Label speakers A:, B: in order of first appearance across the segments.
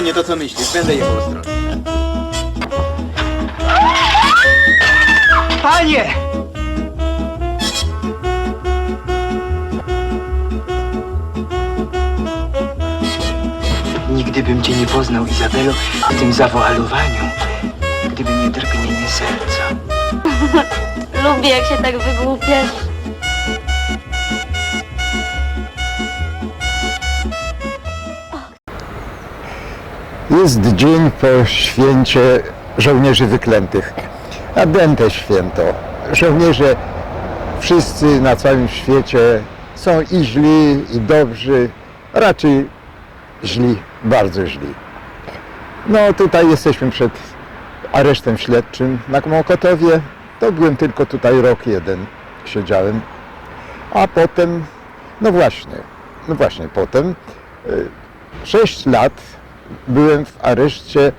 A: dokładnie to, co myślisz. Będę jechał ostrożnie.
B: Panie! Nigdy bym cię nie poznał, Izabelo, w tym zawoalowaniu, gdyby nie drgnienie serca.
C: Lubię, jak się tak wygłupiasz.
D: Jest dzień po święcie żołnierzy wyklętych. Adente święto. Żołnierze wszyscy na całym świecie są i źli, i dobrzy, raczej źli, bardzo źli. No tutaj jesteśmy przed aresztem śledczym na Mokotowie. To byłem tylko tutaj rok jeden, siedziałem. A potem, no właśnie, no właśnie, potem y, sześć lat byłem w areszcie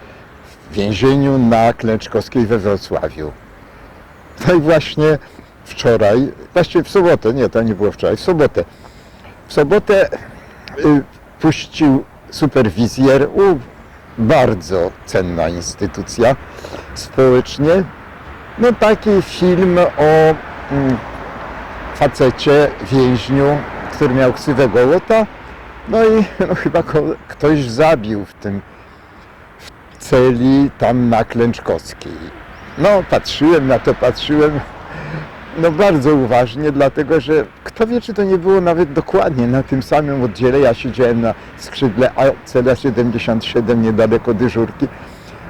D: w więzieniu na Klęczkowskiej we Wrocławiu. No i właśnie wczoraj, właściwie w sobotę, nie, to nie było wczoraj, w sobotę. W sobotę y, puścił superwizjer, u, bardzo cenna instytucja społecznie, no taki film o mm, facecie, więźniu, który miał ksywę Gołota, no i no, chyba ktoś zabił w tym w celi tam na Klęczkowskiej. No patrzyłem na to, patrzyłem no bardzo uważnie, dlatego że kto wie, czy to nie było nawet dokładnie na tym samym oddziale. Ja siedziałem na skrzydle A, cela 77 niedaleko dyżurki,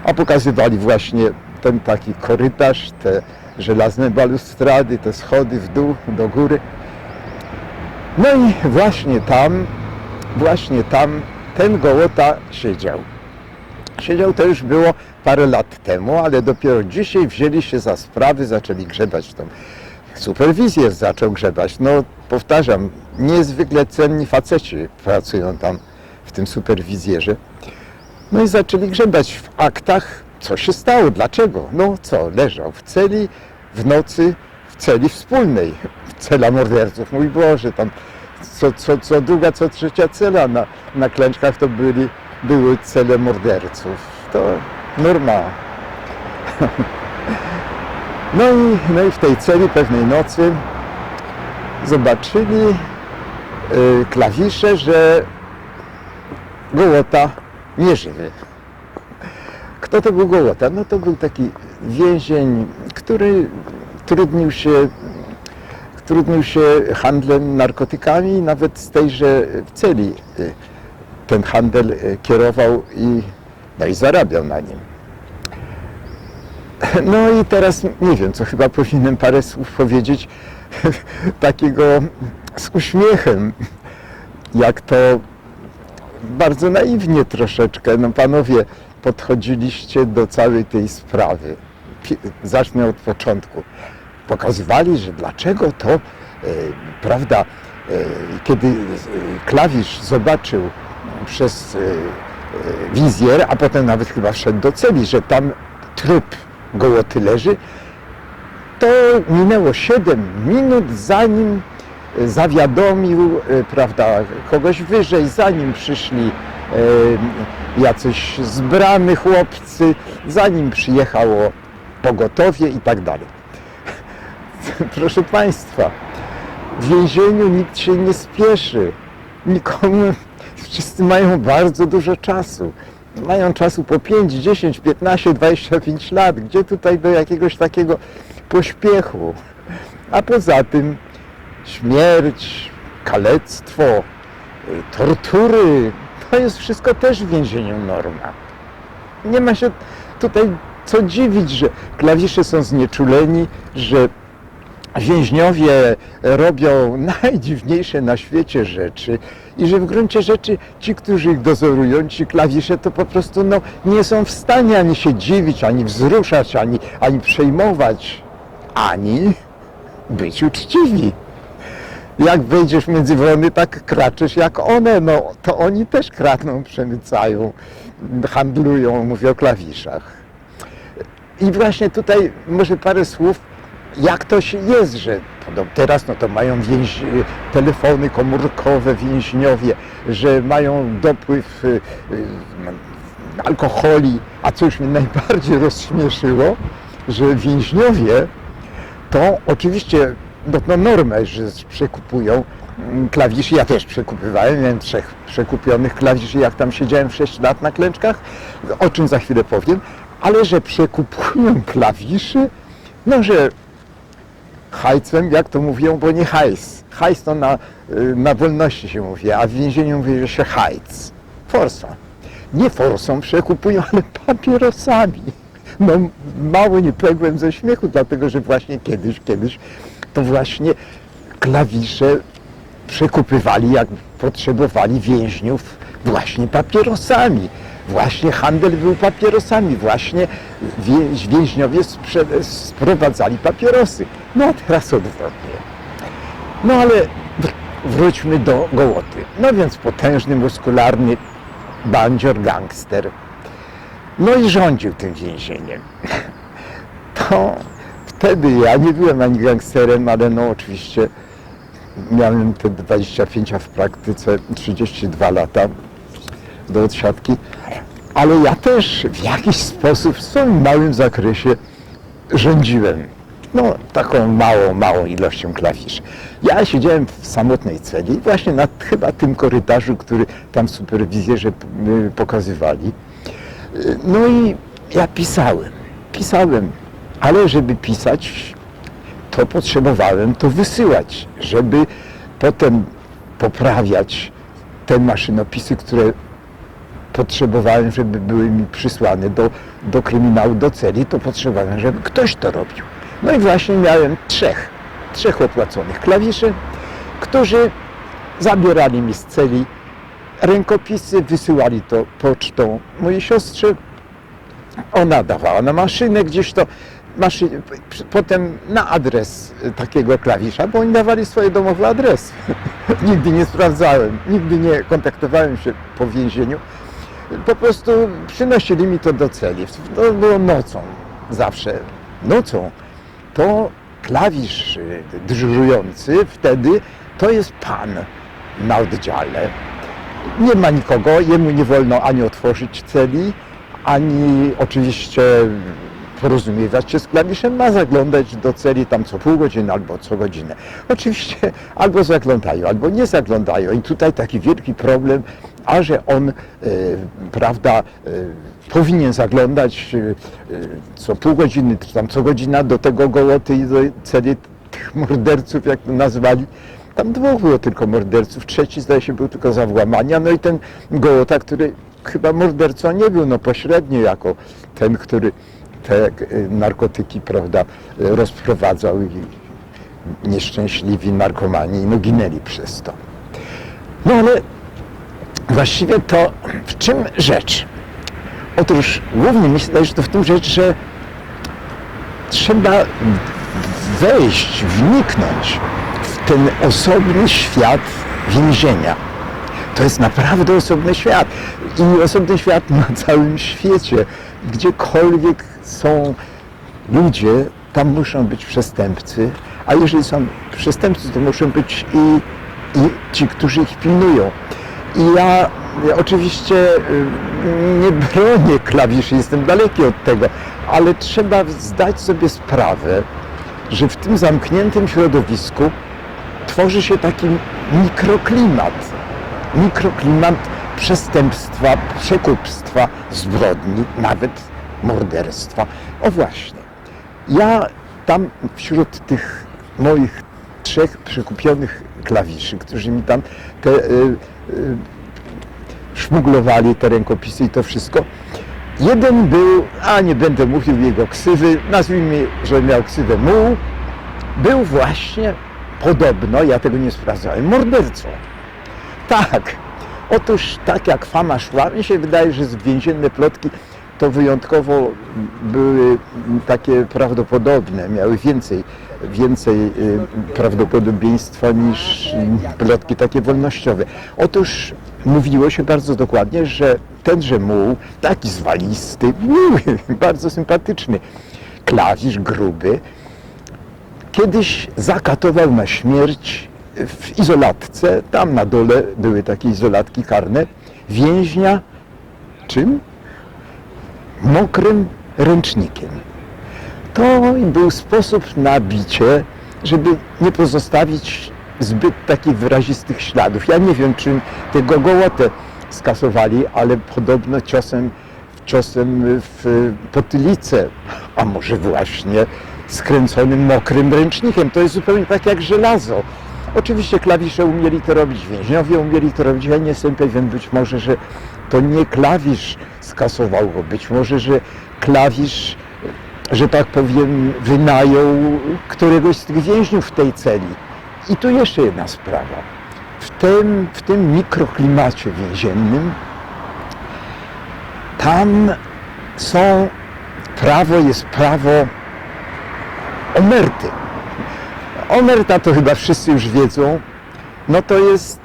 D: a pokazywali właśnie ten taki korytarz, te żelazne balustrady, te schody w dół, do góry. No i właśnie tam właśnie tam ten Gołota siedział. Siedział to już było parę lat temu, ale dopiero dzisiaj wzięli się za sprawy, zaczęli grzebać tą superwizję zaczął grzebać. No powtarzam, niezwykle cenni faceci pracują tam w tym superwizjerze. No i zaczęli grzebać w aktach, co się stało, dlaczego. No co, leżał w celi w nocy, w celi wspólnej, cela morderców. Mój Boże, tam co, co, co druga, co trzecia cela na, na klęczkach to byli, były cele morderców. To norma. No i, no i w tej celi pewnej nocy zobaczyli y, klawisze, że Gołota nie. Kto to był Gołota? No to był taki więzień, który trudnił się trudnił się handlem narkotykami nawet z tejże celi y, ten handel y, kierował i, no i zarabiał na nim. No i teraz nie wiem, co chyba powinienem parę słów powiedzieć takiego z uśmiechem, jak to bardzo naiwnie troszeczkę, no panowie, podchodziliście do całej tej sprawy. Zacznę od początku pokazywali, że dlaczego to, e, prawda, e, kiedy e, klawisz zobaczył przez wizjer, a potem nawet chyba wszedł do celi, że tam trup gołoty leży, to minęło 7 minut, zanim zawiadomił, prawda, kogoś wyżej, zanim przyszli jacyś zbrany chłopcy, zanim przyjechało pogotowie i tak dalej. Proszę Państwa, w więzieniu nikt się nie spieszy. Nikomu, wszyscy mają bardzo dużo czasu. Mają czasu po 5, 10, 15, 25 lat. Gdzie tutaj do jakiegoś takiego pośpiechu? A poza tym śmierć, kalectwo, y, tortury, to jest wszystko też w więzieniu norma. Nie ma się tutaj co dziwić, że klawisze są znieczuleni, że więźniowie robią najdziwniejsze na świecie rzeczy i że w gruncie rzeczy ci, którzy ich dozorują, ci klawisze, to po prostu no, nie są w stanie ani się dziwić, ani wzruszać, ani, ani przejmować, ani być uczciwi. Jak wejdziesz między wrony, tak kraczesz jak one. No, to oni też kradną, przemycają, handlują, mówię o klawiszach. I właśnie tutaj może parę słów, jak to się jest, że teraz no to mają więź, telefony komórkowe więźniowie, że mają dopływ y, y, alkoholi, a co już mnie najbardziej rozśmieszyło, że więźniowie to oczywiście no, no normę, że przekupują mm, klawiszy. Ja też przekupywałem, miałem trzech przekupionych klawiszy, jak tam siedziałem 6 lat na klęczkach, o czym za chwilę powiem, ale że przekupują klawiszy, no że hajcem, jak to mówią, bo nie hajs. Hajs to na, y, na wolności się mówi, a w więzieniu mówi, że się hajc. Forsą. Nie forsą przekupują, ale papierosami. No mało nie pękłem ze śmiechu, dlatego że właśnie kiedyś, kiedyś to właśnie klawisze przekupywali, jak potrzebowali więźniów właśnie papierosami. Właśnie handel był papierosami, właśnie więź, więźniowie sprowadzali papierosy. No a teraz odwrotnie. No ale wr- wróćmy do Gołoty. No więc potężny, muskularny bandzior, gangster. No i rządził tym więzieniem. To wtedy ja nie byłem ani gangsterem, ale no oczywiście miałem te 25, a w praktyce 32 lata do odsiadki. Ale ja też w jakiś sposób w swoim małym zakresie rządziłem. No, taką małą, małą ilością klawiszy. Ja siedziałem w samotnej celi, właśnie na chyba tym korytarzu, który tam superwizjerzy y, pokazywali. No i ja pisałem, pisałem, ale żeby pisać, to potrzebowałem to wysyłać, żeby potem poprawiać te maszynopisy, które potrzebowałem, żeby były mi przysłane do, do kryminału, do celi, to potrzebowałem, żeby ktoś to robił. No i właśnie miałem trzech, trzech opłaconych klawiszy, którzy zabierali mi z celi rękopisy, wysyłali to pocztą mojej siostrze. Ona dawała na maszynę gdzieś to, maszy, potem na adres takiego klawisza, bo oni dawali swoje domowe adresy. nigdy nie sprawdzałem, nigdy nie kontaktowałem się po więzieniu. Po prostu przynosili mi to do celi. To było nocą, zawsze nocą. To klawisz dyżurujący wtedy to jest pan na oddziale. Nie ma nikogo, jemu nie wolno ani otworzyć celi, ani oczywiście porozumiewać się z klawiszem, ma zaglądać do celi tam co pół godziny albo co godzinę. Oczywiście albo zaglądają, albo nie zaglądają i tutaj taki wielki problem, a że on, e, prawda, e, powinien zaglądać e, co pół godziny, czy tam co godzina do tego gołoty i do celi tych morderców, jak to nazwali. Tam dwóch było tylko morderców, trzeci zdaje się był tylko za włamania, no i ten gołota, który chyba mordercą nie był, no pośrednio jako ten, który te narkotyki, prawda, rozprowadzał i nieszczęśliwi narkomani no ginęli przez to. No ale właściwie to w czym rzecz? Otóż głównie mi się zdaje, że to w tym rzecz, że trzeba wejść, wniknąć w ten osobny świat więzienia. To jest naprawdę osobny świat. I osobny świat na całym świecie. Gdziekolwiek są ludzie, tam muszą być przestępcy, a jeżeli są przestępcy, to muszą być i, i ci, którzy ich pilnują. I ja oczywiście y, nie bronię klawiszy, jestem daleki od tego, ale trzeba zdać sobie sprawę, że w tym zamkniętym środowisku tworzy się taki mikroklimat. Mikroklimat przestępstwa, przekupstwa, zbrodni, nawet morderstwa. O właśnie. Ja tam wśród tych moich trzech przekupionych klawiszy, którzy mi tam te y, y, szmuglowali te rękopisy i to wszystko. Jeden był, a nie będę mówił jego ksywy, nazwijmy, że miał ksywę muł, był właśnie podobno, ja tego nie sprawdzałem, mordercą. Tak, otóż tak jak fama szła, mi się wydaje, że z więzienne plotki to wyjątkowo były takie prawdopodobne, miały więcej, więcej y, prawdopodobieństwa niż plotki takie wolnościowe. Otóż mówiło się bardzo dokładnie, że tenże muł, taki zwalisty, miły, bardzo sympatyczny, klawisz gruby, kiedyś zakatował na śmierć w izolatce, tam na dole były takie izolatki karne, więźnia, czym? Mokrym ręcznikiem. To był sposób na bicie, żeby nie pozostawić zbyt takich wyrazistych śladów. Ja nie wiem, czym tego gołotę skasowali, ale podobno ciosem, ciosem w potylicę, a może właśnie skręconym mokrym ręcznikiem. To jest zupełnie tak jak żelazo. Oczywiście klawisze umieli to robić, więźniowie umieli to robić. Ja nie jestem pewien, być może, że to nie klawisz skasował go, być może, że klawisz, że tak powiem, wynajął któregoś z tych więźniów w tej celi. I tu jeszcze jedna sprawa. W tym, w tym mikroklimacie więziennym tam są, prawo jest prawo omerty. Omerta to chyba wszyscy już wiedzą. No to jest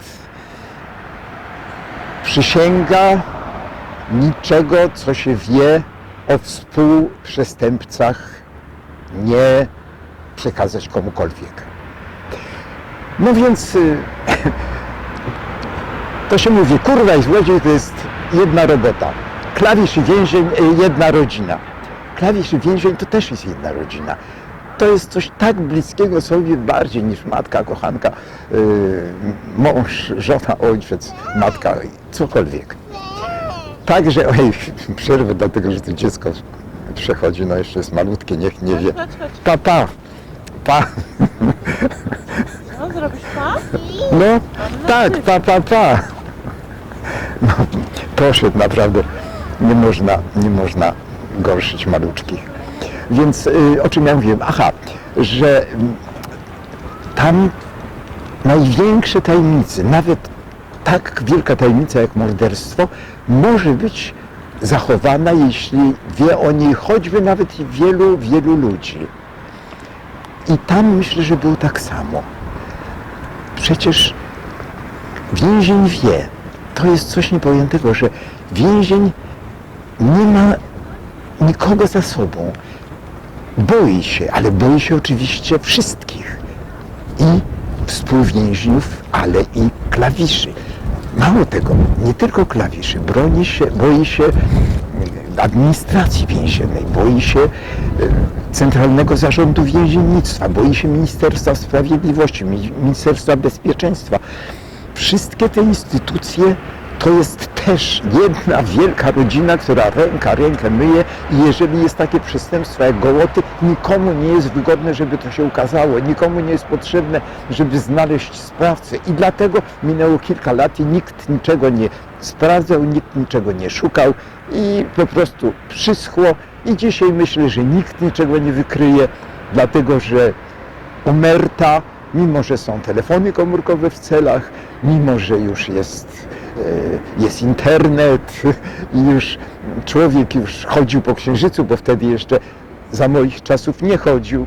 D: przysięga niczego, co się wie o współprzestępcach, nie przekazać komukolwiek. No więc y, to się mówi, kurwa i złodziej to jest jedna robota. Klawisz i więzień, y, jedna rodzina. Klawisz i więzień to też jest jedna rodzina. To jest coś tak bliskiego sobie bardziej niż matka, kochanka, y, mąż, żona, ojciec, matka, cokolwiek. Także, oj, przerwę dlatego, że to dziecko przechodzi, no jeszcze jest malutkie, niech nie wie. Pa, pa, pa.
E: No, zrobisz pa?
D: No, tak, pa, pa, pa. No, poszedł naprawdę. Nie można, nie można gorszyć maluczkich. Więc y, o czym ja mówiłem? Aha, że mm, tam największe tajemnice, nawet tak wielka tajemnica jak morderstwo, może być zachowana, jeśli wie o niej choćby nawet wielu, wielu ludzi. I tam myślę, że było tak samo. Przecież więzień wie, to jest coś niepojętego, że więzień nie ma nikogo za sobą. Boi się, ale boi się oczywiście wszystkich. I współwięźniów, ale i klawiszy. Mało tego, nie tylko klawiszy, broni się, boi się e, administracji więziennej, boi się e, Centralnego Zarządu Więziennictwa, boi się Ministerstwa Sprawiedliwości, Mi- Ministerstwa Bezpieczeństwa. Wszystkie te instytucje to jest też jedna wielka rodzina, która ręka rękę myje i jeżeli jest takie przestępstwo jak gołoty, nikomu nie jest wygodne, żeby to się ukazało, nikomu nie jest potrzebne, żeby znaleźć sprawcę. I dlatego minęło kilka lat i nikt niczego nie sprawdzał, nikt niczego nie szukał i po prostu przyschło. I dzisiaj myślę, że nikt niczego nie wykryje, dlatego że omerta, mimo że są telefony komórkowe w celach, mimo że już jest, jest internet i już człowiek już chodził po księżycu, bo wtedy jeszcze za moich czasów nie chodził,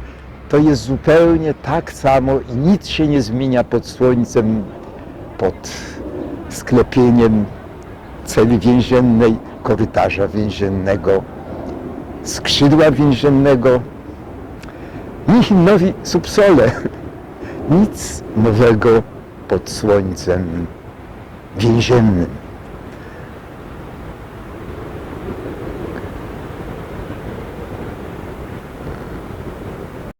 D: to jest zupełnie tak samo i nic się nie zmienia pod słońcem, pod sklepieniem celi więziennej, korytarza więziennego, skrzydła więziennego, nihil novi subsole. Nic nowego pod słońcem więziennym.